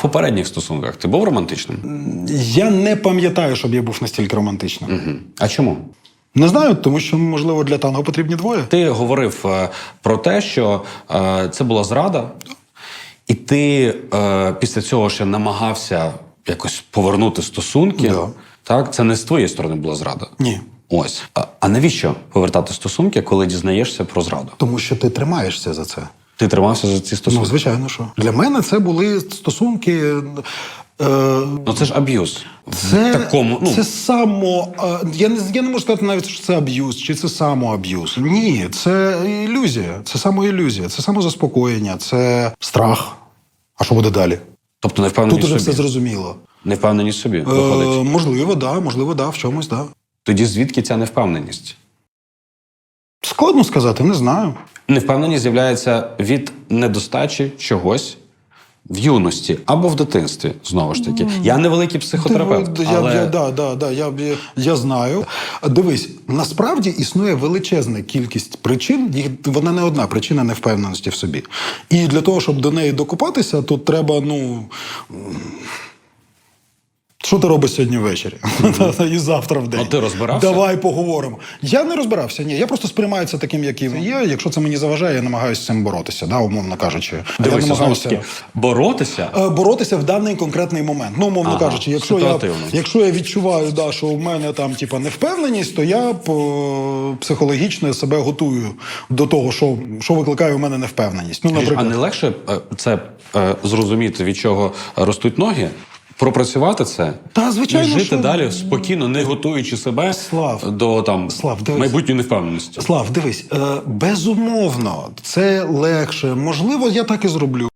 в попередніх стосунках ти був романтичним? Я не пам'ятаю, щоб я був настільки романтичним. Угу. А чому? Не знаю, тому що, можливо, для танго потрібні двоє. Ти говорив е, про те, що е, це була зрада, і ти е, після цього ще намагався якось повернути стосунки. Да. Так, це не з твоєї сторони була зрада. Ні. Ось. А, а навіщо повертати стосунки, коли дізнаєшся про зраду? Тому що ти тримаєшся за це. Ти тримався за ці стосунки? Ну, звичайно, що. Для мене це були стосунки. Е, Ну це ж аб'юз. Це, такому, ну, це само. е, Я не, я не можу сказати навіть, що це аб'юз, чи це самоаб'юз. Ні, це ілюзія, це самоілюзія, це самозаспокоєння, це страх. А що буде далі? тобто не впевненість Тут уже все зрозуміло. Не впевненість собі Е, можливо, да, можливо, да, в чомусь, да. Тоді звідки ця невпевненість? Складно сказати, не знаю. Невпевненість з'являється від недостачі чогось в юності або в дитинстві. Знову ж таки, я не великий психотерапевт, Диви, але я, я, да, да, да, я, я, я знаю. Дивись, насправді існує величезна кількість причин, їх вона не одна причина невпевненості в собі. І для того, щоб до неї докупатися, тут треба, ну. Що ти робиш сьогодні ввечері? І завтра в день. А ти розбирався? Давай поговоримо. Я не розбирався, ні. Я просто сприймаю це таким, яким є. Якщо це мені заважає, я намагаюся з цим боротися, да, умовно кажучи. дивися, я намагаюся боротися. Е, боротися в даний конкретний момент. Ну, умовно Ага, кажучи, якщо я, якщо я відчуваю, да, що в мене там типа невпевненість, то я по, психологічно себе готую до того, що, що викликає у мене невпевненість. Ну, А наприклад, не легше е, це е, зрозуміти, від чого ростуть ноги, пропрацювати це Та, звичайно, і жити що- далі спокійно, не готуючи себе Слав. до там Слав, дивись. майбутньої невпевненості. Слав, дивись, е, безумовно, це легше. Можливо, я так і зроблю.